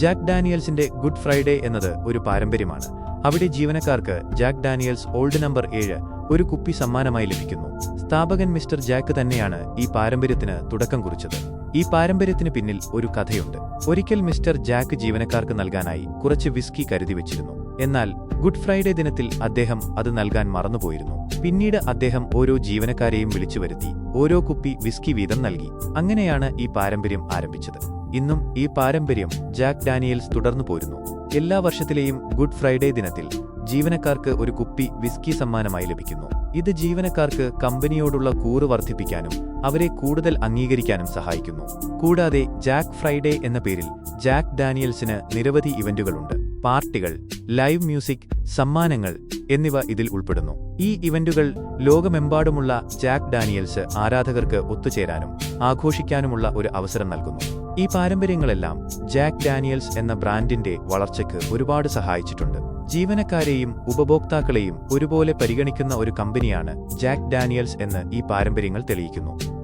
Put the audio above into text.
Jack ഡാനിയൽസിന്റെ good Friday എന്നത് ഒരു പാരമ്പര്യമാണ്. അവിടെ ജീവനക്കാർക്ക് ജാക്ക് ഡാനിയൽസ് ഓൾഡ് നമ്പർ ഏഴ് ഒരു കുപ്പി സമ്മാനമായി ലഭിക്കുന്നു. സ്ഥാപകൻ മിസ്റ്റർ ജാക്ക് തന്നെയാണ് ഈ പാരമ്പര്യത്തിന് തുടക്കം കുറിച്ചത്. ഈ പാരമ്പര്യത്തിന് പിന്നിൽ ഒരു കഥയുണ്ട്. ഒരിക്കൽ മിസ്റ്റർ ജാക്ക് ജീവനക്കാർക്ക് നൽകാനായി കുറച്ച് വിസ്കി കരുതി വെച്ചിരുന്നു. എന്നാൽ ഗുഡ് ഫ്രൈഡേ ദിനത്തിൽ അദ്ദേഹം അത് നൽകാൻ മറന്നുപോയിരുന്നു. പിന്നീട് അദ്ദേഹം ഓരോ ജീവനക്കാരെയും വിളിച്ചു വരുത്തി ഓരോ കുപ്പി വിസ്കി വീതം നൽകി. അങ്ങനെയാണ് ഈ പാരമ്പര്യം ആരംഭിച്ചത്. ഇന്നും ഈ പാരമ്പര്യം ജാക്ക് ഡാനിയൽസ് തുടർന്നു പോരുന്നു. എല്ലാ വർഷത്തിലെയും ഗുഡ് ഫ്രൈഡേ ദിനത്തിൽ ജീവനക്കാർക്ക് ഒരു കുപ്പി വിസ്കി സമ്മാനമായി ലഭിക്കുന്നു. ഇത് ജീവനക്കാർക്ക് കമ്പനിയോടുള്ള കൂറ് വർദ്ധിപ്പിക്കാനും അവരെ കൂടുതൽ അംഗീകരിക്കാനും സഹായിക്കുന്നു. കൂടാതെ ജാക്ക് ഫ്രൈഡേ എന്ന പേരിൽ ജാക്ക് ഡാനിയൽസിന് നിരവധി ഇവന്റുകളുണ്ട്. പാർട്ടികൾ ലൈവ് മ്യൂസിക് സമ്മാനങ്ങൾ എന്നിവ ഇതിൽ ഉൾപ്പെടുന്നു. ഈ ഇവന്റുകൾ ലോകമെമ്പാടുമുള്ള ജാക്ക് ഡാനിയൽസ് ആരാധകർക്ക് ഒത്തുചേരാനും ആഘോഷിക്കാനുമുള്ള ഒരു അവസരം നൽകുന്നു. ഈ പാരമ്പര്യങ്ങളെല്ലാം ജാക്ക് ഡാനിയൽസ് എന്ന ബ്രാൻഡിന്റെ വളർച്ചയ്ക്ക് ഒരുപാട് സഹായിച്ചിട്ടുണ്ട്. ജീവനക്കാരെയും ഉപഭോക്താക്കളെയും ഒരുപോലെ പരിഗണിക്കുന്ന ഒരു കമ്പനിയാണ് ജാക്ക് ഡാനിയൽസ് എന്ന് ഈ പാരമ്പര്യങ്ങൾ തെളിയിക്കുന്നു.